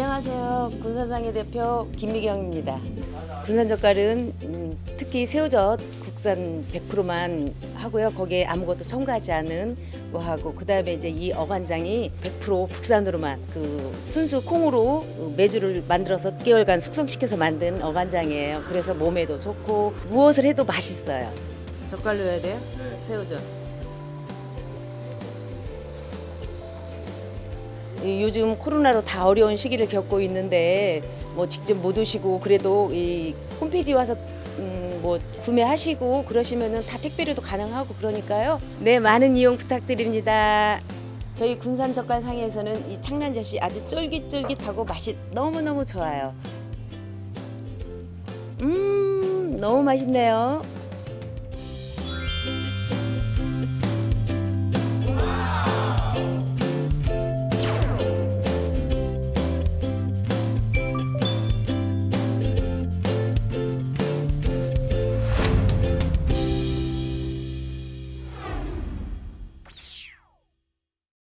안녕하세요. 군산상의 대표 김미경입니다. 군산젓갈은 음, 특히 새우젓 국산 100%만 하고요. 거기에 아무것도 첨가하지 않은 거 하고 그다음에 이제 이 어간장이 100% 국산으로만 그 순수 콩으로 메주를 만들어서 6개월간 숙성시켜서 만든 어간장이에요. 그래서 몸에도 좋고 무엇을 해도 맛있어요. 젓갈 넣어야 돼요? 새우젓. 요즘 코로나로 다 어려운 시기를 겪고 있는데 뭐 직접 못 오시고 그래도 이 홈페이지 와서 음, 뭐 구매하시고 그러시면은 다 택배로도 가능하고 그러니까요. 네 많은 이용 부탁드립니다. 저희 군산 젓갈 상에서는 이 창란젓이 아주 쫄깃쫄깃하고 맛이 너무 너무 좋아요. 음 너무 맛있네요.